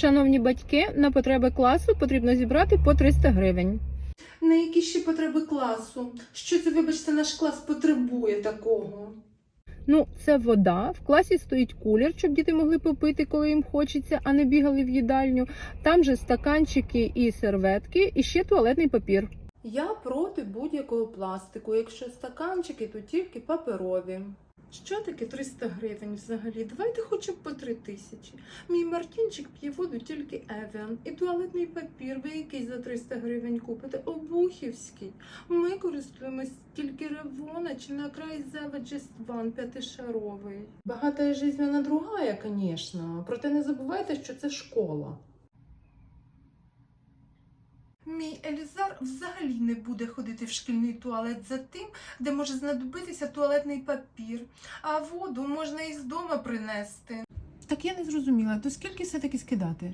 Шановні батьки, на потреби класу потрібно зібрати по 300 гривень. На які ще потреби класу? Що це, вибачте, наш клас потребує такого? Ну, це вода. В класі стоїть кулер, щоб діти могли попити, коли їм хочеться, а не бігали в їдальню. Там же стаканчики і серветки, і ще туалетний папір. Я проти будь-якого пластику. Якщо стаканчики, то тільки паперові. Що таке 300 гривень взагалі? Давайте хоча б по 3 тисячі. Мій Мартінчик п'є воду тільки Evian. І туалетний папір ви який за 300 гривень купите? Обухівський. Ми користуємось тільки Ревона чи на край One п'ятишаровий. Багата жизнь вона другая, звісно. Проте не забувайте, що це школа. Мій Елізар взагалі не буде ходити в шкільний туалет за тим, де може знадобитися туалетний папір, а воду можна із дома принести. Так я не зрозуміла, то скільки все-таки скидати?